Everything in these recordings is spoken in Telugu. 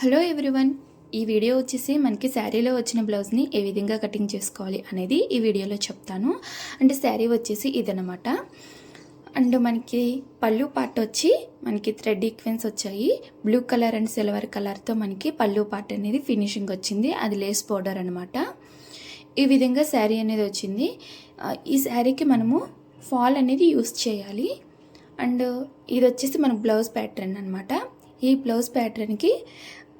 హలో ఎవ్రీవన్ ఈ వీడియో వచ్చేసి మనకి శారీలో వచ్చిన బ్లౌజ్ని ఏ విధంగా కటింగ్ చేసుకోవాలి అనేది ఈ వీడియోలో చెప్తాను. అంటే శారీ వచ్చేసి ఇదనమాట అండ్ మనకి పళ్ళు పార్ట్ వచ్చి మనకి థ్రెడ్ ఈక్వెన్స్ వచ్చాయి. బ్లూ కలర్ అండ్ సిల్వర్ కలర్తో మనకి పళ్ళు పార్ట్ అనేది ఫినిషింగ్ వచ్చింది. అది లేస్ పౌడర్ అనమాట ఈ విధంగా శారీ అనేది వచ్చింది. ఈ శారీకి మనము ఫాల్ అనేది యూస్ చేయాలి. అండ్ ఇది వచ్చేసి మనకు బ్లౌజ్ ప్యాటర్న్ అనమాట ఈ బ్లౌజ్ ప్యాటర్న్కి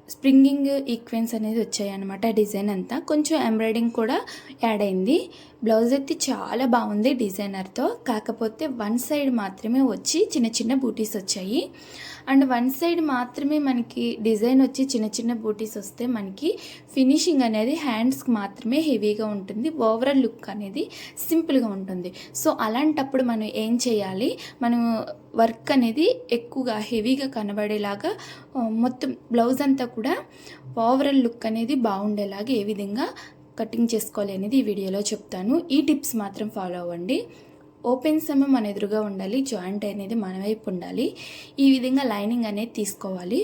స్ప్రింగింగ్ ఈక్వెన్స్ అనేది వచ్చాయి అనమాట డిజైన్ అంతా. కొంచెం ఎంబ్రాయిడింగ్ కూడా యాడ్ అయింది. బ్లౌజ్ అయితే చాలా బాగుంది డిజైనర్తో. కాకపోతే వన్ సైడ్ మాత్రమే వచ్చి చిన్న చిన్న బూటీస్ వచ్చాయి. అండ్ వన్ సైడ్ మాత్రమే మనకి డిజైన్ వచ్చి చిన్న చిన్న బూటీస్ వస్తే మనకి ఫినిషింగ్ అనేది హ్యాండ్స్కి మాత్రమే హెవీగా ఉంటుంది. ఓవరాల్ లుక్ అనేది సింపుల్గా ఉంటుంది. సో అలాంటప్పుడు మనం ఏం చేయాలి? మనం వర్క్ అనేది ఎక్కువగా హెవీగా కనబడేలాగా మొత్తం బ్లౌజ్ అంతా కూడా ఓవరాల్ లుక్ అనేది బాగుండేలాగా ఏ విధంగా కటింగ్ చేసుకోవాలి అనేది ఈ వీడియోలో చెప్తాను. ఈ టిప్స్ మాత్రం ఫాలో అవ్వండి. ఓపెన్ సమయం మన ఎదురుగా ఉండాలి. జాయింట్ అనేది మన వైపు ఉండాలి. ఈ విధంగా లైనింగ్ అనేది తీసుకోవాలి.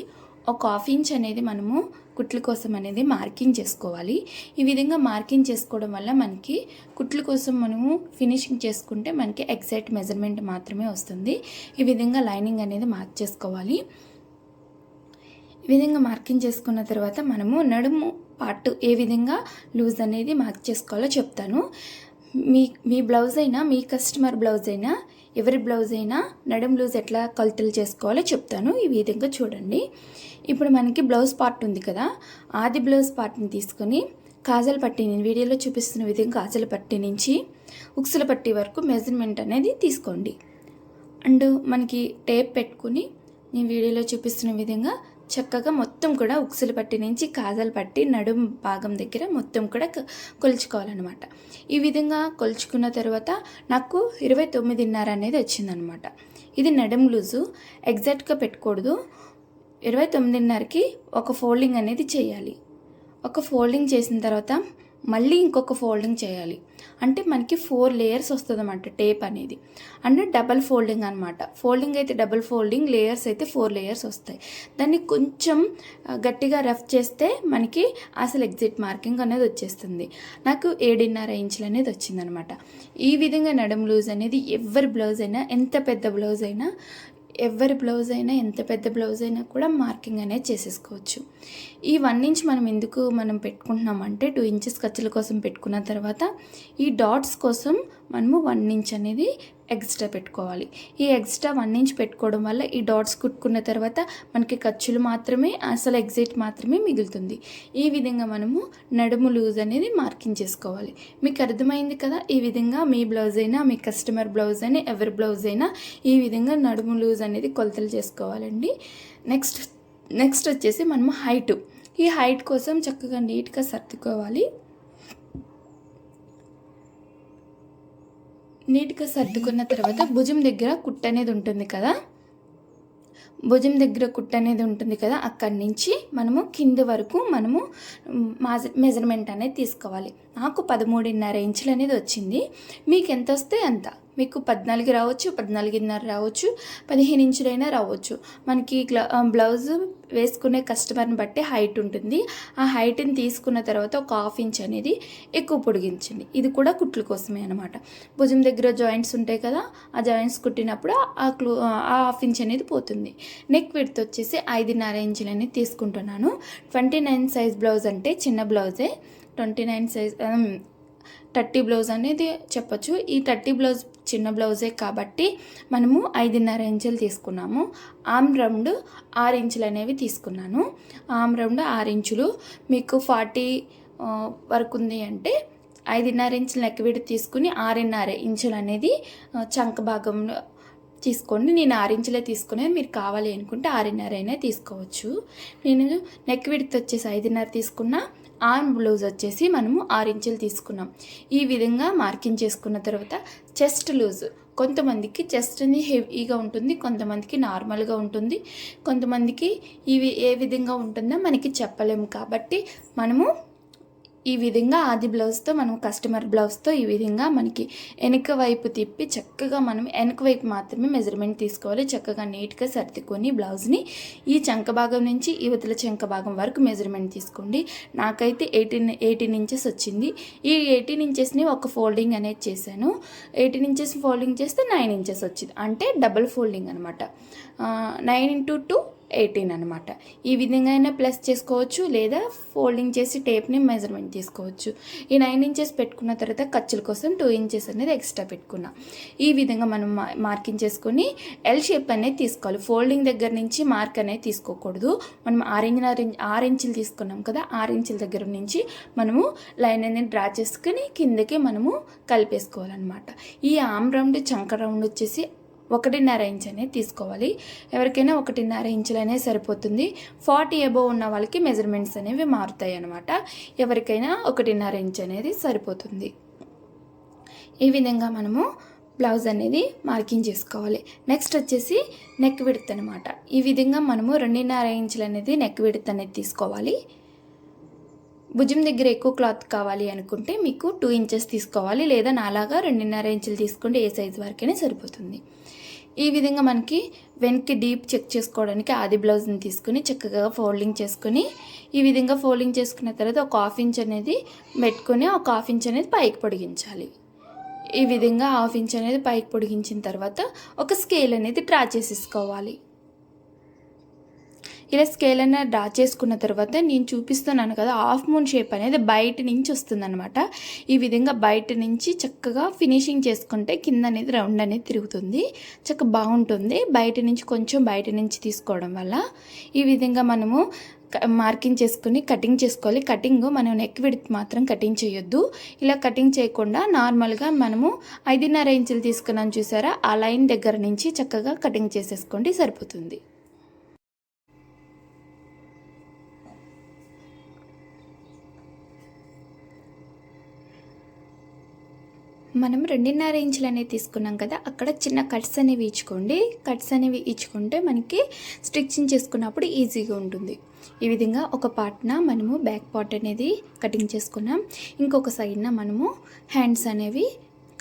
ఒక హాఫ్ ఇంచ్ అనేది మనము కుట్లు కోసం అనేది మార్కింగ్ చేసుకోవాలి. ఈ విధంగా మార్కింగ్ చేసుకోవడం వల్ల మనకి కుట్లు కోసం మనము ఫినిషింగ్ చేసుకుంటే మనకి ఎగ్జాక్ట్ మెజర్మెంట్ మాత్రమే వస్తుంది. ఈ విధంగా లైనింగ్ అనేది మార్క్ చేసుకోవాలి. ఈ విధంగా మార్కింగ్ చేసుకున్న తర్వాత మనము నడుము పార్ట్ ఏ విధంగా లూజ్ అనేది మార్క్ చేసుకోవాలో చెప్తాను. మీ మీ బ్లౌజ్ అయినా మీ కస్టమర్ బ్లౌజ్ అయినా ఎవరి బ్లౌజ్ అయినా నడం లూజ్ ఎట్లా కొలతలు చేసుకోవాలో చెప్తాను. ఈ విధంగా చూడండి. ఇప్పుడు మనకి బ్లౌజ్ పార్ట్ ఉంది కదా. ఆది బ్లౌజ్ పార్ట్ని తీసుకొని కాజల్ పట్టి నేను వీడియోలో చూపిస్తున్న విధంగా కాజల్ పట్టి నుంచి ఉక్సుల పట్టి వరకు మెజర్మెంట్ అనేది తీసుకోండి. అండ్ మనకి టేప్ పెట్టుకుని నేను వీడియోలో చూపిస్తున్న విధంగా చక్కగా మొత్తం కూడా ఉక్సులు పట్టి నుంచి కాజలు పట్టి నడుం భాగం దగ్గర మొత్తం కూడా కొలుచుకోవాలన్నమాట. ఈ విధంగా కొలుచుకున్న తర్వాత నాకు ఇరవై తొమ్మిదిన్నర అనేది వచ్చిందనమాట ఇది నడుం లూజు ఎగ్జాక్ట్గా పెట్టకూడదు. ఇరవై తొమ్మిదిన్నరకి ఒక ఫోల్డింగ్ అనేది చేయాలి. ఒక ఫోల్డింగ్ చేసిన తర్వాత మళ్ళీ ఇంకొక ఫోల్డింగ్ చేయాలి. అంటే మనకి ఫోర్ లేయర్స్ వస్తుంది అనమాట టేప్ అనేది. అంటే డబల్ ఫోల్డింగ్ అనమాట ఫోల్డింగ్ అయితే డబల్ ఫోల్డింగ్ లేయర్స్ అయితే ఫోర్ లేయర్స్ వస్తాయి. దాన్ని కొంచెం గట్టిగా రఫ్ చేస్తే మనకి అసలు ఎగ్జిట్ మార్కింగ్ అనేది వచ్చేస్తుంది. నాకు ఏడున్నర ఇంచులు అనేది వచ్చిందనమాట ఈ విధంగా నడుం లూజ్ అనేది ఎవరి బ్లౌజ్ అయినా ఎంత పెద్ద బ్లౌజ్ అయినా ఎవరి బ్లౌజ్ అయినా ఎంత పెద్ద బ్లౌజ్ అయినా కూడా మార్కింగ్ అనేది చేసేసుకోవచ్చు. ఈ వన్ ఇంచ్ మనం ఎందుకు మనం పెట్టుకుంటున్నామంటే టూ ఇంచెస్ ఖర్చుల కోసం పెట్టుకున్న తర్వాత ఈ డాట్స్ కోసం మనము వన్ ఇంచ్ అనేది ఎక్స్ట్రా పెట్టుకోవాలి. ఈ ఎక్స్ట్రా వన్ ఇంచ్ పెట్టుకోవడం వల్ల ఈ డాట్స్ కుట్టుకున్న తర్వాత మనకి ఖర్చులు మాత్రమే అసలు ఎగ్జిట్ మాత్రమే మిగులుతుంది. ఈ విధంగా మనము నడుము లూజ్ అనేది మార్కింగ్ చేసుకోవాలి. మీకు అర్థమైంది కదా? ఈ విధంగా మీ బ్లౌజ్ అయినా మీ కస్టమర్ బ్లౌజ్ అయినా ఎవరి బ్లౌజ్ అయినా ఈ విధంగా నడుము లూజ్ అనేది కొలతలు చేసుకోవాలండి. నెక్స్ట్ నెక్స్ట్ వచ్చేసి మనము హైట్ ఈ హైట్ కోసం చక్కగా నీట్గా సర్దుకోవాలి. నీట్గా సర్దుకున్న తర్వాత భుజం దగ్గర కుట్ట అనేది ఉంటుంది కదా? భుజం దగ్గర కుట్ట అనేది ఉంటుంది కదా? అక్కడి నుంచి మనము కింద వరకు మనము మెజర్మెంట్ అనేది తీసుకోవాలి. నాకు పదమూడున్నర ఇంచులు అనేది వచ్చింది. మీకు ఎంత వస్తే అంత. మీకు పద్నాలుగు రావచ్చు పద్నాలుగున్నర రావచ్చు పదిహేను ఇంచులైనా రావచ్చు. మనకి బ్లౌజ్ వేసుకునే కస్టమర్ని బట్టి హైట్ ఉంటుంది. ఆ హైట్ని తీసుకున్న తర్వాత ఒక హాఫ్ ఇంచ్ అనేది ఎక్కువ పొడిగించండి. ఇది కూడా కుట్ల కోసమే అనమాట భుజం దగ్గర జాయింట్స్ ఉంటాయి కదా ఆ జాయింట్స్ కుట్టినప్పుడు ఆ క్లూ ఆ హాఫ్ ఇంచ్ అనేది పోతుంది. నెక్ విడ్త్ వచ్చేసి ఐదున్నర ఇంచులు అనేది తీసుకుంటున్నాను. ట్వంటీ నైన్ సైజ్ బ్లౌజ్ అంటే చిన్న బ్లౌజే. Twenty nine size thirty blouse అనేది చెప్పచ్చు. ఈ థర్టీ బ్లౌజ్ చిన్న బ్లౌజే కాబట్టి మనము ఐదున్నర ఇంచులు తీసుకున్నాము. ఆమ్ రౌండ్ ఆరు ఇంచులు అనేవి తీసుకున్నాను. ఆమ్ రౌండ్ ఆరు ఇంచులు. మీకు ఫార్టీ వరకు ఉంది అంటే ఐదున్నర ఇంచులు నెక్ విడి తీసుకుని ఆరున్నర ఇంచులు అనేది చంక భాగంలో తీసుకోండి. నేను ఆరించులే తీసుకునేది. మీరు కావాలి అనుకుంటే ఆరున్నర అయినా తీసుకోవచ్చు. నేను నెక్ విడత్ వచ్చేసి ఐదున్నర తీసుకున్నా. ఆర్మ్ బ్లౌజ్ వచ్చేసి మనము ఆరు ఇంచులు తీసుకున్నాం. ఈ విధంగా మార్కింగ్ చేసుకున్న తర్వాత చెస్ట్ లూజ్. కొంతమందికి చెస్ట్ అనేది హెవీగా ఉంటుంది కొంతమందికి నార్మల్గా ఉంటుంది. కొంతమందికి ఇవి ఏ విధంగా ఉంటుందో మనకి చెప్పలేము కాబట్టి మనము ఈ విధంగా ఆది బ్లౌజ్తో మనం కస్టమర్ బ్లౌజ్తో ఈ విధంగా మనకి వెనక వైపు తిప్పి చక్కగా మనం వెనక వైపు మాత్రమే మెజర్మెంట్ తీసుకోవాలి. చక్కగా నీట్గా సర్దుకొని బ్లౌజ్ని ఈ చంక భాగం నుంచి యువతల చంక భాగం వరకు మెజర్మెంట్ తీసుకోండి. నాకైతే ఎయిటీన్ ఎయిటీన్ ఇంచెస్ వచ్చింది. ఈ ఎయిటీన్ ఇంచెస్ని ఒక ఫోల్డింగ్ అనేది చేశాను. ఎయిటీన్ ఇంచెస్ ఫోల్డింగ్ చేస్తే నైన్ ఇంచెస్ వచ్చింది. అంటే డబుల్ ఫోల్డింగ్ అనమాట నైన్ ఇంటూ టూ ఎయిటీన్ అనమాట ఈ విధంగా అయినా ప్లస్ చేసుకోవచ్చు లేదా ఫోల్డింగ్ చేసి టేప్ని మెజర్మెంట్ తీసుకోవచ్చు ఈ నైన్ ఇంచెస్ పెట్టుకున్న తర్వాత ఖర్చుల కోసం టూ ఇంచెస్ అనేది ఎక్స్ట్రా పెట్టుకున్నా. ఈ విధంగా మనం మా- మార్కింగ్ చేసుకొని ఎల్ షేప్ అనేది తీసుకోవాలి. ఫోల్డింగ్ దగ్గర నుంచి మార్క్ అనేది తీసుకోకూడదు. మనం ఆరెంజ్ ఆరెంజ్ ఆరు ఇంచులు తీసుకున్నాం కదా ఆరు ఇంచుల దగ్గర నుంచి మనము లైన్ అనేది డ్రా చేసుకుని కిందకి మనము కలిపేసుకోవాలన్నమాట. ఈ ఆమ్ రౌండ్ చంక రౌండ్ వచ్చేసి ఒకటిన్నర ఇంచ్ అనేది తీసుకోవాలి. ఎవరికైనా ఒకటిన్నర ఇంచులు అనేది సరిపోతుంది. ఫార్టీ అబోవ్ ఉన్న వాళ్ళకి మెజర్మెంట్స్ అనేవి మారుతాయి అన్నమాట. ఎవరికైనా ఒకటిన్నర ఇంచ్ అనేది సరిపోతుంది. ఈ విధంగా మనము బ్లౌజ్ అనేది మార్కింగ్ చేసుకోవాలి. నెక్స్ట్ వచ్చేసి నెక్ విడత్ అనమాట ఈ విధంగా మనము రెండున్నర ఇంచులు అనేది నెక్ విడత్ అనేది తీసుకోవాలి. భుజం దగ్గర ఎక్కువ క్లాత్ కావాలి అనుకుంటే మీకు టూ ఇంచెస్ తీసుకోవాలి లేదా నాలాగా రెండున్నర ఇంచులు తీసుకుంటే ఏ సైజ్ వరకైనా సరిపోతుంది. ఈ విధంగా మనకి వెనక్కి డీప్ చెక్ చేసుకోవడానికి ఆది బ్లౌజ్ని తీసుకుని చక్కగా ఫోల్డింగ్ చేసుకుని ఈ విధంగా ఫోల్డింగ్ చేసుకున్న తర్వాత ఒక హాఫ్ ఇంచ్ అనేది పెట్టుకొని ఒక హాఫ్ ఇంచ్ అనేది పైకి పొడిగించాలి. ఈ విధంగా హాఫ్ ఇంచ్ అనేది పైకి పొడిగించిన తర్వాత ఒక స్కేల్ అనేది డ్రా చేసేసుకోవాలి. ఇలా స్కేల్ అనేది డ్రా చేసుకున్న తర్వాత నేను చూపిస్తున్నాను కదా హాఫ్ మూన్ షేప్ అనేది బయట నుంచి వస్తుందన్నమాట. ఈ విధంగా బయట నుంచి చక్కగా ఫినిషింగ్ చేసుకుంటే కింద అనేది రౌండ్ అనేది తిరుగుతుంది. చక్కగా బాగుంటుంది. బయట నుంచి కొంచెం బయట నుంచి తీసుకోవడం వల్ల. ఈ విధంగా మనము మార్కింగ్ చేసుకుని కటింగ్ చేసుకోవాలి. కటింగ్ మనం నెక్ విడిత్ మాత్రం కటింగ్ చేయొద్దు. ఇలా కటింగ్ చేయకుండా నార్మల్గా మనము ఐదున్నర ఇంచులు తీసుకున్నాం చూసారా? ఆ లైన్ దగ్గర నుంచి చక్కగా కటింగ్ చేసేసుకోండి సరిపోతుంది. మనం రెండున్నర ఇంచులు అనేవి తీసుకున్నాం కదా అక్కడ చిన్న కట్స్ అనేవి ఇచ్చుకోండి. కట్స్ అనేవి ఇచ్చుకుంటే మనకి స్టిచ్చింగ్ చేసుకున్నప్పుడు ఈజీగా ఉంటుంది. ఈ విధంగా ఒక పార్ట్న మనము బ్యాక్ పార్ట్ అనేది కటింగ్ చేసుకున్నాం. ఇంకొక సైడ్న మనము హ్యాండ్స్ అనేవి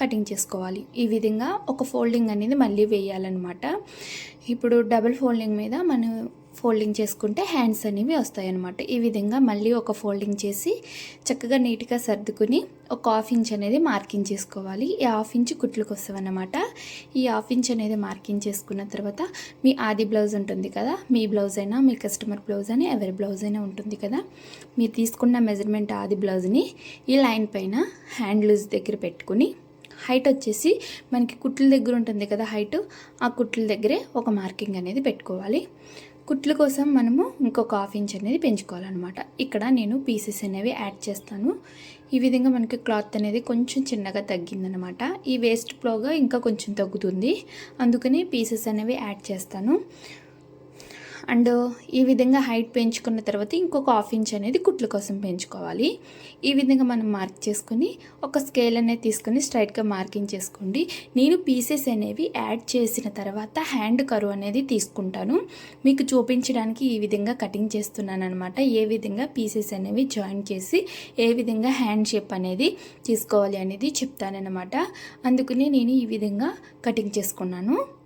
కటింగ్ చేసుకోవాలి. ఈ విధంగా ఒక ఫోల్డింగ్ అనేది మళ్ళీ వేయాలన్నమాట. ఇప్పుడు డబుల్ ఫోల్డింగ్ మీద మనం ఫోల్డింగ్ చేసుకుంటే హ్యాండ్స్ అనేవి వస్తాయన్నమాట. ఈ విధంగా మళ్ళీ ఒక ఫోల్డింగ్ చేసి చక్కగా నీట్గా సర్దుకుని ఒక హాఫ్ ఇంచ్ అనేది మార్కింగ్ చేసుకోవాలి. ఈ హాఫ్ ఇంచ్ కుట్లకు వస్తామన్నమాట ఈ హాఫ్ ఇంచ్ అనేది మార్కింగ్ చేసుకున్న తర్వాత మీ ఆది బ్లౌజ్ ఉంటుంది కదా మీ బ్లౌజ్ అయినా మీ కస్టమర్ బ్లౌజ్ అని ఎవరి బ్లౌజ్ అయినా ఉంటుంది కదా మీరు తీసుకున్న మెజర్మెంట్ ఆది బ్లౌజ్ని ఈ లైన్ పైన హ్యాండ్ లూజ్ దగ్గర పెట్టుకుని హైట్ వచ్చేసి మనకి కుట్ల దగ్గర ఉంటుంది కదా హైట్ ఆ కుట్ల దగ్గరే ఒక మార్కింగ్ అనేది పెట్టుకోవాలి. కుట్లు కోసం మనము ఇంకొక హాఫ్ ఇంచ్ అనేది పెంచుకోవాలన్నమాట. ఇక్కడ నేను పీసెస్ అనేవి యాడ్ చేస్తాను. ఈ విధంగా మనకి క్లాత్ అనేది కొంచెం చిన్నగా తగ్గిందనమాట ఈ వేస్ట్ ఫ్లోగా ఇంకా కొంచెం తగ్గుతుంది. అందుకని పీసెస్ అనేవి యాడ్ చేస్తాను. అండ్ ఈ విధంగా హైట్ పెంచుకున్న తర్వాత ఇంకొక హాఫ్ ఇంచ్ అనేది కుట్లు కోసం పెంచుకోవాలి. ఈ విధంగా మనం మార్క్ చేసుకుని ఒక స్కేల్ అనేది తీసుకొని స్ట్రైట్గా మార్కింగ్ చేసుకోండి. నేను పీసెస్ అనేవి యాడ్ చేసిన తర్వాత హ్యాండ్ కరువు అనేది తీసుకుంటాను. మీకు చూపించడానికి ఈ విధంగా కటింగ్ చేస్తున్నాను అనమాట ఏ విధంగా పీసెస్ అనేవి జాయిన్ చేసి ఏ విధంగా హ్యాండ్ షేప్ అనేది తీసుకోవాలి అనేది చెప్తానన్నమాట. అందుకని నేను ఈ విధంగా కటింగ్ చేసుకున్నాను.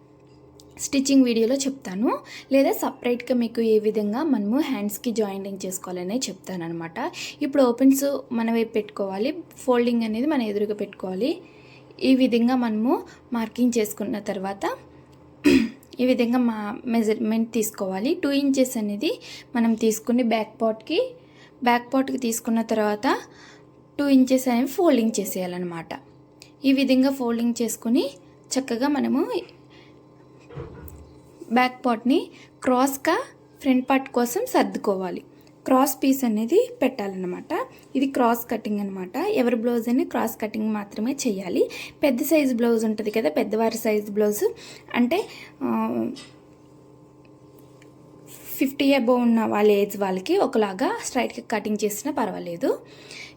స్టిచ్చింగ్ వీడియోలో చెప్తాను. లేదా సపరేట్గా మీకు ఏ విధంగా మనము హ్యాండ్స్కి జాయింటింగ్ చేసుకోవాలనే చెప్తాను అనమాట ఇప్పుడు ఓపెన్స్ మన వైపు పెట్టుకోవాలి. ఫోల్డింగ్ అనేది మన ఎదురుగా పెట్టుకోవాలి. ఈ విధంగా మనము మార్కింగ్ చేసుకున్న తర్వాత ఈ విధంగా మా మెజర్మెంట్ తీసుకోవాలి. టూ ఇంచెస్ అనేది మనం తీసుకుని బ్యాక్ పార్ట్కి బ్యాక్ పార్ట్కి తీసుకున్న తర్వాత టూ ఇంచెస్ అనేవి ఫోల్డింగ్ చేసేయాలన్నమాట. ఈ విధంగా ఫోల్డింగ్ చేసుకుని చక్కగా మనము బ్యాక్ పార్ట్ని క్రాస్గా ఫ్రంట్ పార్ట్ కోసం సర్దుకోవాలి. క్రాస్ పీస్ అనేది పెట్టాలన్నమాట. ఇది క్రాస్ కటింగ్ అనమాట ఎవరి బ్లౌజ్ అని క్రాస్ కటింగ్ మాత్రమే చేయాలి. పెద్ద సైజు బ్లౌజ్ ఉంటుంది కదా పెద్దవారి సైజు బ్లౌజ్. అంటే ఫిఫ్టీ అబోవ్ ఉన్న వాళ్ళ ఏజ్ వాళ్ళకి ఒకలాగా స్ట్రైట్గా కటింగ్ చేసినా పర్వాలేదు.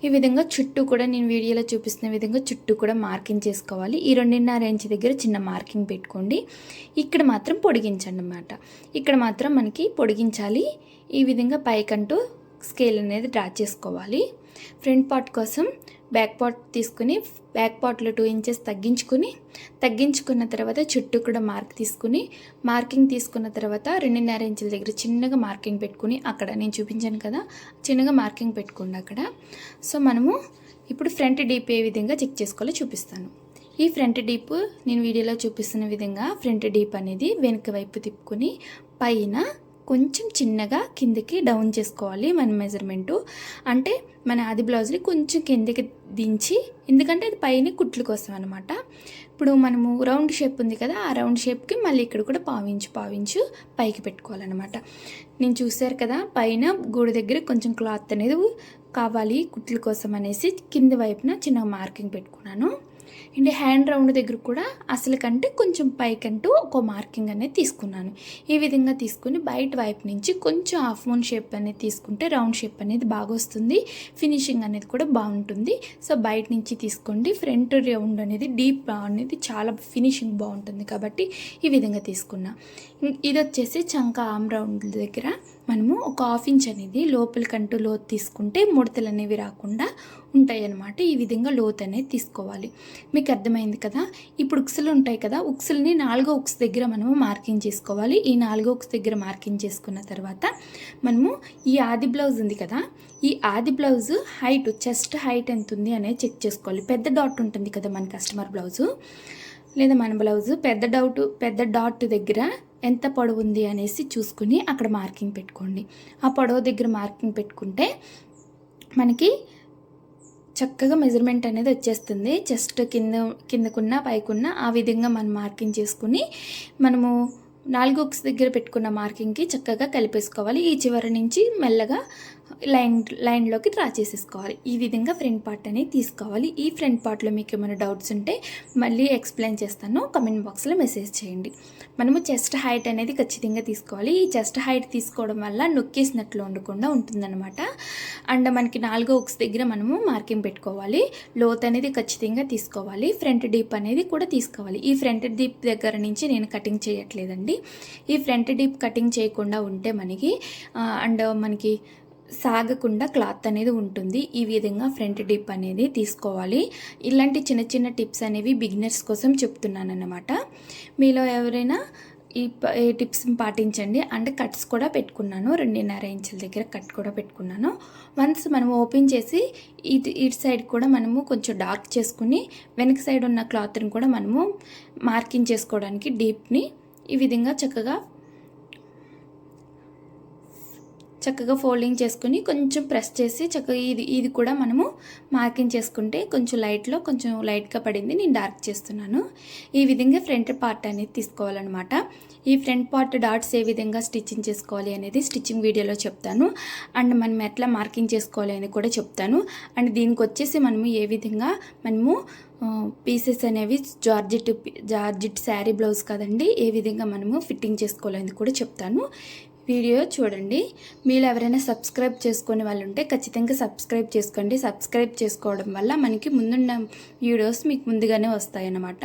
ఈ విధంగా చుట్టూ కూడా నేను వీడియోలో చూపిస్తున్న విధంగా చుట్టూ కూడా మార్కింగ్ చేసుకోవాలి. ఈ రెండున్నర ఇంచ్ దగ్గర చిన్న మార్కింగ్ పెట్టుకోండి. ఇక్కడ మాత్రం పొడిగించండి అన్నమాట ఇక్కడ మాత్రం మనకి పొడిగించాలి. ఈ విధంగా పైకంటూ స్కేల్ అనేది డ్రా చేసుకోవాలి. ఫ్రంట్ పార్ట్ కోసం బ్యాక్ పార్ట్ తీసుకుని బ్యాక్ పార్ట్లో టూ ఇంచెస్ తగ్గించుకుని తగ్గించుకున్న తర్వాత చుట్టూ కూడా మార్క్ తీసుకుని మార్కింగ్ తీసుకున్న తర్వాత రెండున్నర ఇంచుల దగ్గర చిన్నగా మార్కింగ్ పెట్టుకుని అక్కడ నేను చూపించాను కదా చిన్నగా మార్కింగ్ పెట్టుకోండి అక్కడ. సో మనము ఇప్పుడు ఫ్రంట్ డీప్ ఏ విధంగా చెక్ చేసుకోవాలో చూపిస్తాను. ఈ ఫ్రంట్ డీప్ నేను వీడియోలో చూపిస్తున్న విధంగా ఫ్రంట్ డీప్ అనేది వెనుక వైపు తిప్పుకొని పైన కొంచెం చిన్నగా కిందకి డౌన్ చేసుకోవాలి మన మెజర్మెంటు అంటే మన ఆది బ్లౌజ్ని కొంచెం కిందకి దించి ఎందుకంటే అది పైన కుట్లు కోసం అనమాట ఇప్పుడు మనము రౌండ్ షేప్ ఉంది కదా ఆ రౌండ్ షేప్కి మళ్ళీ ఇక్కడ కూడా పావించు పావించు పైకి పెట్టుకోవాలన్నమాట. నేను చూశారు కదా పైన గూడు దగ్గర కొంచెం క్లాత్ అనేది కావాలి కుట్లు కోసం అనేసి కింది వైపున చిన్న మార్కింగ్ పెట్టుకున్నాను. అండ్ హ్యాండ్ రౌండ్ దగ్గర కూడా అసలు కంటే కొంచెం పైకంటూ ఒక మార్కింగ్ అనేది తీసుకున్నాను. ఈ విధంగా తీసుకుని బయట వైపు నుంచి కొంచెం హాఫ్ మూన్ షేప్ అనేది తీసుకుంటే రౌండ్ షేప్ అనేది బాగా వస్తుంది. ఫినిషింగ్ అనేది కూడా బాగుంటుంది. సో బయట నుంచి తీసుకోండి. ఫ్రంట్ రౌండ్ అనేది డీప్ అనేది చాలా ఫినిషింగ్ బాగుంటుంది కాబట్టి ఈ విధంగా తీసుకున్నా. ఇది వచ్చేసి చంక ఆమ్ రౌండ్ దగ్గర మనము ఒక హాఫ్ ఇంచ్ అనేది లోపలికంటూ లోతు తీసుకుంటే ముడతలు అనేవి రాకుండా ఉంటాయి అన్నమాట ఈ విధంగా లోతు అనేది తీసుకోవాలి. మీకు అర్థమైంది కదా? ఇప్పుడు ఉక్సులు ఉంటాయి కదా? ఉక్సుల్ని నాలుగో ఉక్స్ దగ్గర మనము మార్కింగ్ చేసుకోవాలి. ఈ నాలుగో ఉక్స్ దగ్గర మార్కింగ్ చేసుకున్న తర్వాత మనము ఈ ఆది బ్లౌజ్ ఉంది కదా? ఈ ఆది బ్లౌజ్ హైట్ చెస్ట్ హైట్ ఎంత ఉంది అనేది చెక్ చేసుకోవాలి. పెద్ద డాట్ ఉంటుంది కదా మన కస్టమర్ బ్లౌజు? లేదా మన బ్లౌజు? పెద్ద డౌట్ పెద్ద డాట్ దగ్గర ఎంత పొడవు ఉంది అనేసి చూసుకుని అక్కడ మార్కింగ్ పెట్టుకోండి. ఆ పొడవు దగ్గర మార్కింగ్ పెట్టుకుంటే మనకి చక్కగా మెజర్మెంట్ అనేది వచ్చేస్తుంది. జస్ట్ కింద కిందకున్న పైకున్న ఆ విధంగా మనం మార్కింగ్ చేసుకుని మనము నాలుగు ఉక్స్ దగ్గర పెట్టుకున్న మార్కింగ్కి చక్కగా కలిపేసుకోవాలి. ఈ చివరి నుంచి మెల్లగా లైన్ లైన్లోకి డ్రా చేసేసుకోవాలి. ఈ విధంగా ఫ్రంట్ పార్ట్ అనేది తీసుకోవాలి. ఈ ఫ్రంట్ పార్ట్లో మీకు ఏమైనా డౌట్స్ ఉంటే మళ్ళీ ఎక్స్ప్లెయిన్ చేస్తాను. కమెంట్ బాక్స్లో మెసేజ్ చేయండి. మనము చెస్ట్ హైట్ అనేది ఖచ్చితంగా తీసుకోవాలి. ఈ చెస్ట్ హైట్ తీసుకోవడం వల్ల నొక్కేసినట్లు ఉండకుండా ఉంటుందన్నమాట. అండ్ మనకి నాలుగో ఉక్స్ దగ్గర మనము మార్కింగ్ పెట్టుకోవాలి. లోత్ అనేది ఖచ్చితంగా తీసుకోవాలి. ఫ్రంట్ డీప్ అనేది కూడా తీసుకోవాలి. ఈ ఫ్రంట్ డీప్ దగ్గర నుంచి నేను కటింగ్ చేయట్లేదండి. ఈ ఫ్రంట్ డీప్ కటింగ్ చేయకుండా ఉంటే మనకి అండ్ మనకి సాగకుండా క్లాత్ అనేది ఉంటుంది. ఈ విధంగా ఫ్రంట్ డిప్ అనేది తీసుకోవాలి. ఇలాంటి చిన్న చిన్న టిప్స్ అనేవి బిగినర్స్ కోసం చెప్తున్నాను అన్నమాట మీలో ఎవరైనా ఈ ప- టిప్స్ పాటించండి. అంటే కట్స్ కూడా పెట్టుకున్నాను. రెండున్నర ఇంచుల దగ్గర కట్ కూడా పెట్టుకున్నాను. వన్స్ మనం ఓపెన్ చేసి ఇటు ఇటు సైడ్ కూడా మనము కొంచెం డార్క్ చేసుకుని వెనక సైడ్ ఉన్న క్లాత్ని కూడా మనము మార్కింగ్ చేసుకోవడానికి డీప్ని ఈ విధంగా చక్కగా చక్కగా ఫోల్డింగ్ చేసుకుని కొంచెం ప్రెస్ చేసి చక్కగా ఇది ఇది కూడా మనము మార్కింగ్ చేసుకుంటే కొంచెం లైట్లో కొంచెం లైట్గా పడింది నేను డార్క్ చేస్తున్నాను. ఈ విధంగా ఫ్రంట్ పార్ట్ అనేది తీసుకోవాలన్నమాట. ఈ ఫ్రంట్ పార్ట్ డాట్స్ ఏ విధంగా స్టిచ్చింగ్ చేసుకోవాలి అనేది స్టిచ్చింగ్ వీడియోలో చెప్తాను. అండ్ మనం ఎట్లా మార్కింగ్ చేసుకోవాలి అని కూడా చెప్తాను. అండ్ దీనికి వచ్చేసి మనము ఏ విధంగా మనము పీసెస్ అనేవి జార్జెట్ జార్జెట్ శారీ బ్లౌజ్ కదండి ఏ విధంగా మనము ఫిట్టింగ్ చేసుకోవాలని కూడా చెప్తాను. వీడియో చూడండి. మీరు ఎవరైనా సబ్స్క్రైబ్ చేసుకునే వాళ్ళు ఉంటే ఖచ్చితంగా సబ్స్క్రైబ్ చేసుకోండి. సబ్స్క్రైబ్ చేసుకోవడం వల్ల మనకి ముందున్న వీడియోస్ మీకు ముందుగానే వస్తాయన్నమాట.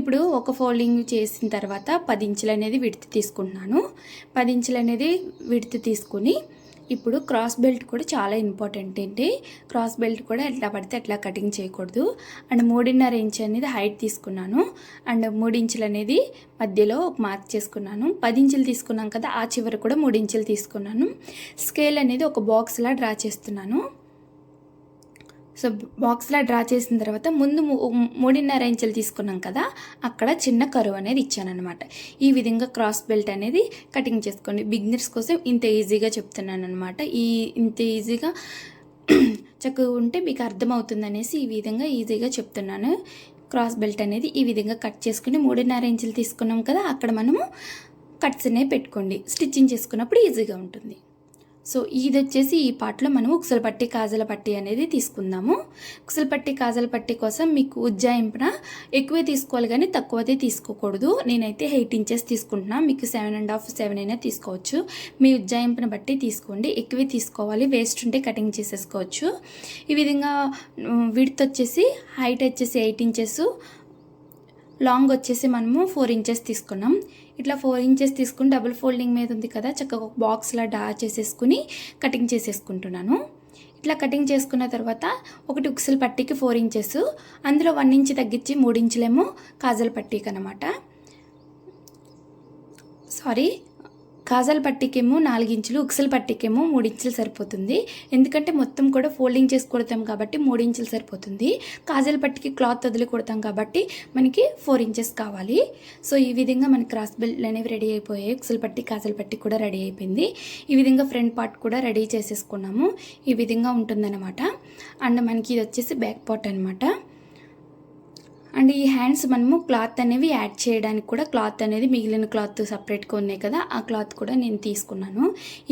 ఇప్పుడు ఒక ఫోల్డింగ్ చేసిన తర్వాత పది ఇంచులు అనేది విడత తీసుకుంటున్నాను. పది ఇంచులు అనేది విడత తీసుకుని ఇప్పుడు క్రాస్ బెల్ట్ కూడా చాలా ఇంపార్టెంట్ ఏంటి? క్రాస్ బెల్ట్ కూడా ఎట్లా పడితే అట్లా కటింగ్ చేయకూడదు. అండ్ మూడున్నర ఇంచ్ అనేది హైట్ తీసుకున్నాను. అండ్ మూడు ఇంచులు అనేది మధ్యలో ఒక మార్క్ చేసుకున్నాను. పది ఇంచులు తీసుకున్నాం కదా ఆ చివర కూడా మూడు ఇంచులు తీసుకున్నాను. స్కేల్ అనేది ఒక బాక్స్లా డ్రా చేస్తున్నాను. సో బాక్స్లా డ్రా చేసిన తర్వాత ముందు ము- మూడున్నర ఇంచులు తీసుకున్నాం కదా అక్కడ చిన్న కరువు అనేది ఇచ్చానమాట ఈ విధంగా క్రాస్ బెల్ట్ అనేది కటింగ్ చేసుకోండి. బిగినర్స్ కోసం ఇంత ఈజీగా చెప్తున్నాను అనమాట ఈ ఇంత ఈజీగా చక్కగా ఉంటే మీకు అర్థమవుతుంది అనేసి ఈ విధంగా ఈజీగా చెప్తున్నాను. క్రాస్ బెల్ట్ అనేది ఈ విధంగా కట్ చేసుకుని మూడున్నర ఇంచులు తీసుకున్నాం కదా అక్కడ మనము కట్స్ అనేవి పెట్టుకోండి. స్టిచ్చింగ్ చేసుకున్నప్పుడు ఈజీగా ఉంటుంది. సో ఇది వచ్చేసి ఈ పాటలో మనం ఉక్సల పట్టి కాజల పట్టి అనేది తీసుకుందాము. ఉక్సల పట్టి కాజల పట్టి కోసం మీకు ఉజ్జాయింపున ఎక్కువే తీసుకోవాలి కానీ తక్కువతే తీసుకోకూడదు. నేనైతే ఎయిట్ ఇంచెస్ తీసుకుంటున్నా. మీకు సెవెన్ అండ్ హాఫ్ సెవెన్ అయినా తీసుకోవచ్చు. మీ ఉజ్జాయింపున బట్టి తీసుకోండి. ఎక్కువే తీసుకోవాలి. వేస్ట్ ఉంటే కటింగ్ చేసేసుకోవచ్చు. ఈ విధంగా విడ్త్ వచ్చేసి హైట్ వచ్చేసి ఎయిట్ ఇంచెస్ లాంగ్ వచ్చేసి మనము ఫోర్ ఇంచెస్ తీసుకున్నాం. ఇట్లా ఫోర్ ఇంచెస్ తీసుకుని డబుల్ ఫోల్డింగ్ మీద ఉంది కదా చక్కగా ఒక బాక్స్లా డా చేసేసుకుని కటింగ్ చేసేసుకుంటున్నాను. ఇట్లా కటింగ్ చేసుకున్న తర్వాత ఒకటి ఉక్సల్ పట్టీకి ఫోర్ ఇంచెస్ అందులో వన్ ఇంచ్ తగ్గించి మూడు ఇంచులేమో కాజల్ పట్టీకి అనమాట సారీ కాజల్ పట్టికేమో నాలుగించులు ఉక్సల పట్టికేమో మూడించులు సరిపోతుంది. ఎందుకంటే మొత్తం కూడా ఫోల్డింగ్ చేసి కుడతాం కాబట్టి మూడించులు సరిపోతుంది. కాజల్ పట్టికి క్లాత్ వదిలి కుడతాం కాబట్టి మనకి ఫోర్ ఇంచెస్ కావాలి. సో ఈ విధంగా మనకి క్రాస్ బెల్ట్ అనేవి రెడీ అయిపోయాయి. ఉక్సల పట్టి కాజల్ పట్టి కూడా రెడీ అయిపోయింది. ఈ విధంగా ఫ్రంట్ పార్ట్ కూడా రెడీ చేసేసుకున్నాము. ఈ విధంగా ఉంటుందన్నమాట. అండ్ మనకి ఇది వచ్చేసి బ్యాక్ పార్ట్ అనమాట అండ్ ఈ హ్యాండ్స్ మనము క్లాత్ అనేవి యాడ్ చేయడానికి కూడా క్లాత్ అనేది మిగిలిన క్లాత్ సపరేట్గా ఉన్నాయి కదా ఆ క్లాత్ కూడా నేను తీసుకున్నాను.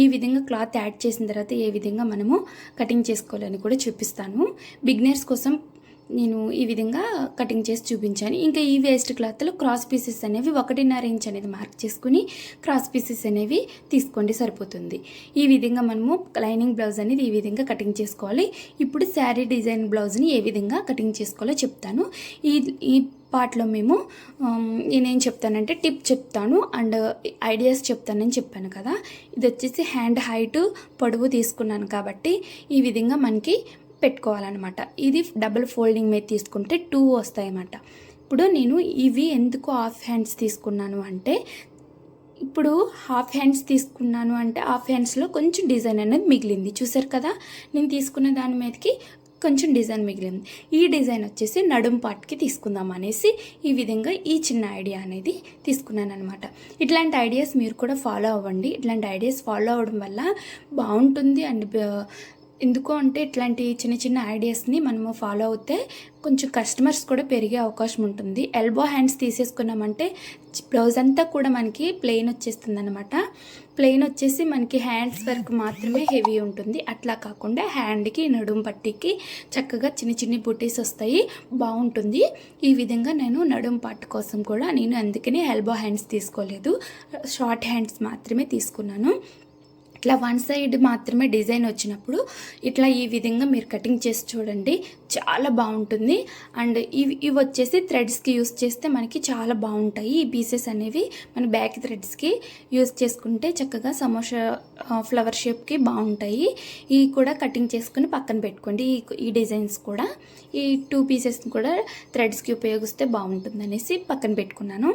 ఈ విధంగా క్లాత్ యాడ్ చేసిన తర్వాత ఏ విధంగా మనము కటింగ్ చేసుకోవాలని కూడా చూపిస్తాను. బిగినర్స్ కోసం నేను ఈ విధంగా కటింగ్ చేసి చూపించాను. ఇంకా ఈ వేస్ట్ క్లాత్లో క్రాస్ పీసెస్ అనేవి ఒకటిన్నర ఇంచ్ అనేది మార్క్ చేసుకుని క్రాస్ పీసెస్ అనేవి తీసుకోండి సరిపోతుంది. ఈ విధంగా మనము లైనింగ్ బ్లౌజ్ అనేది ఈ విధంగా కటింగ్ చేసుకోవాలి. ఇప్పుడు శారీ డిజైన్ బ్లౌజ్ని ఏ విధంగా కటింగ్ చేసుకోవాలో చెప్తాను. ఈ ఈ పార్ట్లో మేము నేనేం చెప్తానంటే టిప్ చెప్తాను అండ్ ఐడియాస్ చెప్తానని చెప్పాను కదా. ఇది వచ్చేసి హ్యాండ్ హైట్ పొడవు తీసుకున్నాను కాబట్టి ఈ విధంగా మనకి పెట్టుకోవాలన్నమాట. ఇది డబుల్ ఫోల్డింగ్ మీద తీసుకుంటే టూ వస్తాయన్నమాట. ఇప్పుడు నేను ఇవి ఎందుకు హాఫ్ హ్యాండ్స్ తీసుకున్నాను అంటే ఇప్పుడు హాఫ్ హ్యాండ్స్ తీసుకున్నాను అంటే హాఫ్ హ్యాండ్స్లో కొంచెం డిజైన్ అనేది మిగిలింది. చూసారు కదా నేను తీసుకున్న దాని మీదకి కొంచెం డిజైన్ మిగిలింది. ఈ డిజైన్ వచ్చేసి నడుం పార్ట్కి తీసుకుందాం అనేసి ఈ విధంగా ఈ చిన్న ఐడియా అనేది తీసుకున్నాను అనమాట ఇట్లాంటి ఐడియాస్ మీరు కూడా ఫాలో అవ్వండి. ఇట్లాంటి ఐడియాస్ ఫాలో అవ్వడం వల్ల బాగుంటుంది అండ్ ఎందుకు అంటే ఇట్లాంటి చిన్న చిన్న ఐడియాస్ని మనము ఫాలో అవుతే కొంచెం కస్టమర్స్ కూడా పెరిగే అవకాశం ఉంటుంది. ఎల్బో హ్యాండ్స్ తీసేసుకున్నామంటే బ్లౌజ్ అంతా కూడా మనకి ప్లెయిన్ వచ్చేస్తుంది అనమాట ప్లెయిన్ వచ్చేసి మనకి హ్యాండ్స్ వర్క్ మాత్రమే హెవీ ఉంటుంది. అట్లా కాకుండా హ్యాండ్కి నడుం పట్టికి చక్కగా చిన్న చిన్న బుటీస్ వస్తాయి. బాగుంటుంది. ఈ విధంగా నేను నడుం పట్టు కోసం కూడా నేను అందుకనే ఎల్బో హ్యాండ్స్ తీసుకోలేదు. షార్ట్ హ్యాండ్స్ మాత్రమే తీసుకున్నాను. ఇట్లా వన్ సైడ్ మాత్రమే డిజైన్ వచ్చినప్పుడు ఇట్లా ఈ విధంగా మీరు కటింగ్ చేసి చూడండి చాలా బాగుంటుంది. అండ్ ఇవి ఇవి వచ్చేసి థ్రెడ్స్కి యూస్ చేస్తే మనకి చాలా బాగుంటాయి. ఈ పీసెస్ అనేవి మన బ్యాక్ థ్రెడ్స్కి యూస్ చేసుకుంటే చక్కగా సమోసా ఫ్లవర్ షేప్కి బాగుంటాయి. ఇవి కూడా కటింగ్ చేసుకుని పక్కన పెట్టుకోండి. ఈ ఈ డిజైన్స్ కూడా ఈ టూ పీసెస్ని కూడా థ్రెడ్స్కి ఉపయోగిస్తే బాగుంటుంది అనేసి పక్కన పెట్టుకున్నాను.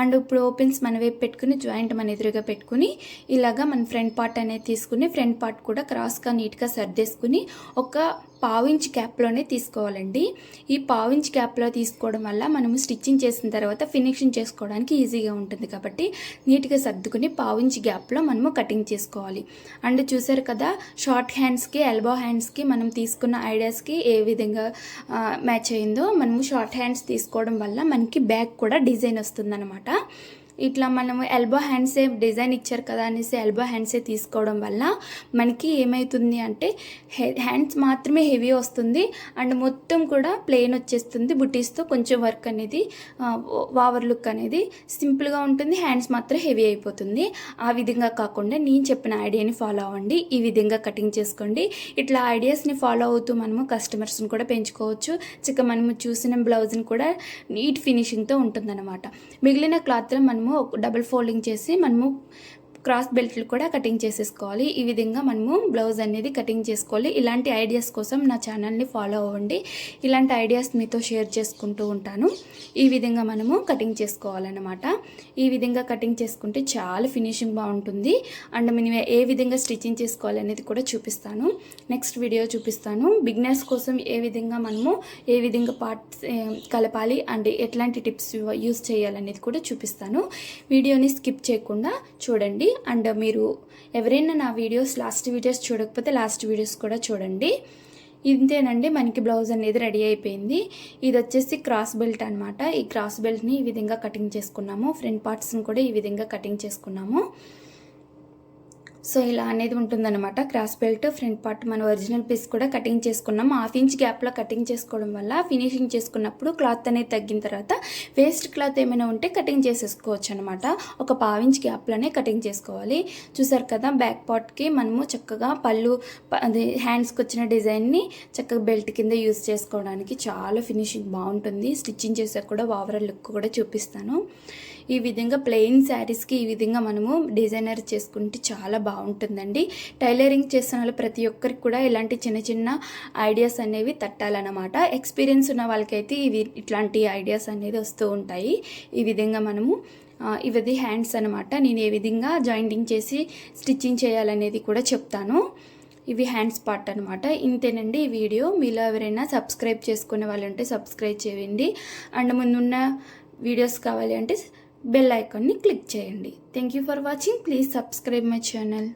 అండ్ ఇప్పుడు ఓపెన్స్ మన వైపు పెట్టుకుని జాయింట్ మన ఎదురుగా పెట్టుకుని ఇలాగా మన ఫ్రంట్ పార్ట్ అనేది తీసుకుని ఫ్రంట్ పార్ట్ కూడా క్రాస్గా నీట్గా సర్దేసుకుని ఒక పావించ్ క్యాప్లోనే తీసుకోవాలండి. ఈ పావించ్ క్యాప్లో తీసుకోవడం వల్ల మనము స్టిచ్చింగ్ చేసిన తర్వాత ఫినిషింగ్ చేసుకోవడానికి ఈజీగా ఉంటుంది కాబట్టి నీట్గా సర్దుకుని పావించ్ గ్యాప్లో మనము కటింగ్ చేసుకోవాలి. అండ్ చూసారు కదా షార్ట్ హ్యాండ్స్కి ఎల్బో హ్యాండ్స్కి మనం తీసుకున్న ఐడియాస్కి ఏ విధంగా మ్యాచ్ అయిందో మనము షార్ట్ హ్యాండ్స్ తీసుకోవడం వల్ల మనకి బ్యాక్ కూడా డిజైన్ వస్తుందన్నమాట. ఇట్లా మనము ఎల్బో హ్యాండ్సే డిజైన్ ఇచ్చారు కదా అనేసి ఎల్బో హ్యాండ్సే తీసుకోవడం వల్ల మనకి ఏమవుతుంది అంటే హె- హ్యాండ్స్ మాత్రమే హెవీ వస్తుంది. అండ్ మొత్తం కూడా ప్లెయిన్ వచ్చేస్తుంది. బుటీస్తో కొంచెం వర్క్ అనేది ఆ, వావర్ లుక్ అనేది సింపుల్గా ఉంటుంది. హ్యాండ్స్ మాత్రం హెవీ అయిపోతుంది. ఆ విధంగా కాకుండా నేను చెప్పిన ఐడియాని ఫాలో అవ్వండి. ఈ విధంగా కటింగ్ చేసుకోండి. ఇట్లా ఐడియాస్ని ఫాలో అవుతూ మనము కస్టమర్స్ని కూడా పెంచుకోవచ్చు. చిక్క మనము చూసిన బ్లౌజ్ని కూడా నీట్ ఫినిషింగ్తో ఉంటుందన్నమాట. మిగిలిన క్లాత్లో మనము మనము డబుల్ ఫోల్డింగ్ చేసి మనము క్రాస్ బెల్ట్లు కూడా కటింగ్ చేసేసుకోవాలి. ఈ విధంగా మనము బ్లౌజ్ అనేది కటింగ్ చేసుకోవాలి. ఇలాంటి ఐడియాస్ కోసం నా ఛానల్ని ఫాలో అవ్వండి. ఇలాంటి ఐడియాస్ మీతో షేర్ చేసుకుంటూ ఉంటాను. ఈ విధంగా మనము కటింగ్ చేసుకోవాలన్నమాట. ఈ విధంగా కటింగ్ చేసుకుంటే చాలా ఫినిషింగ్ బాగుంటుంది. అండ్ మనం ఏ విధంగా స్టిచ్చింగ్ చేసుకోవాలి అనేది కూడా చూపిస్తాను. నెక్స్ట్ వీడియో చూపిస్తాను. బిగినర్స్ కోసం ఏ విధంగా మనము ఏ విధంగా పార్ట్స్ కలపాలి అండ్ ఎట్లాంటి టిప్స్ యూస్ చేయాలనేది కూడా చూపిస్తాను. వీడియోని స్కిప్ చేయకుండా చూడండి. అండ్ మీరు ఎవరైనా నా వీడియోస్ లాస్ట్ వీడియోస్ చూడకపోతే లాస్ట్ వీడియోస్ కూడా చూడండి. ఇంతేనండి మనకి బ్లౌజ్ అనేది రెడీ అయిపోయింది. ఇది వచ్చేసి క్రాస్ బెల్ట్ అనమాట ఈ క్రాస్ బెల్ట్ని ఈ విధంగా కటింగ్ చేసుకున్నాము. ఫ్రంట్ పార్ట్స్ని కూడా ఈ విధంగా కటింగ్ చేసుకున్నాము. సో ఇలా అనేది ఉంటుందన్నమాట. క్రాస్ బెల్ట్ ఫ్రంట్ పార్ట్ మన ఒరిజినల్ పీస్ కూడా కటింగ్ చేసుకున్నాం. హాఫ్ ఇంచ్ గ్యాప్లో కటింగ్ చేసుకోవడం వల్ల ఫినిషింగ్ చేసుకున్నప్పుడు క్లాత్ అనేది తగ్గిన తర్వాత వేస్ట్ క్లాత్ ఏమైనా ఉంటే కటింగ్ చేసేసుకోవచ్చు అనమాట ఒక పావు ఇంచ్ గ్యాప్లోనే కటింగ్ చేసుకోవాలి. చూసారు కదా బ్యాక్ పార్ట్కి మనము చక్కగా పళ్ళు అదే హ్యాండ్స్కి వచ్చిన డిజైన్ని చక్కగా బెల్ట్ కింద యూస్ చేసుకోవడానికి చాలా ఫినిషింగ్ బాగుంటుంది. స్టిచ్చింగ్ చేసాక కూడా ఓవరాల్ లుక్ కూడా చూపిస్తాను. ఈ విధంగా ప్లెయిన్ శారీస్కి ఈ విధంగా మనము డిజైనర్ చేసుకుంటే చాలా బాగుంటుందండి. టైలరింగ్ చేస్తున్న వాళ్ళు ప్రతి ఒక్కరికి కూడా ఇలాంటి చిన్న చిన్న ఐడియాస్ అనేవి తట్టాలన్నమాట. ఎక్స్పీరియన్స్ ఉన్న వాళ్ళకైతే ఇవి ఇట్లాంటి ఐడియాస్ అనేది వస్తూ ఉంటాయి. ఈ విధంగా మనము ఇవది హ్యాండ్స్ అనమాట నేను ఏ విధంగా జాయింటింగ్ చేసి స్టిచ్చింగ్ చేయాలనేది కూడా చెప్తాను. ఇవి హ్యాండ్స్ పార్ట్ అనమాట ఇంతేనండి ఈ వీడియో. మీలో ఎవరైనా సబ్స్క్రైబ్ చేసుకునే వాళ్ళు ఉంటే సబ్స్క్రైబ్ చేయండి. అండ్ ముందున్న వీడియోస్ కావాలి అంటే బెల్ ఐకాన్ని క్లిక్ చేయండి. Thank you for watching please subscribe my channel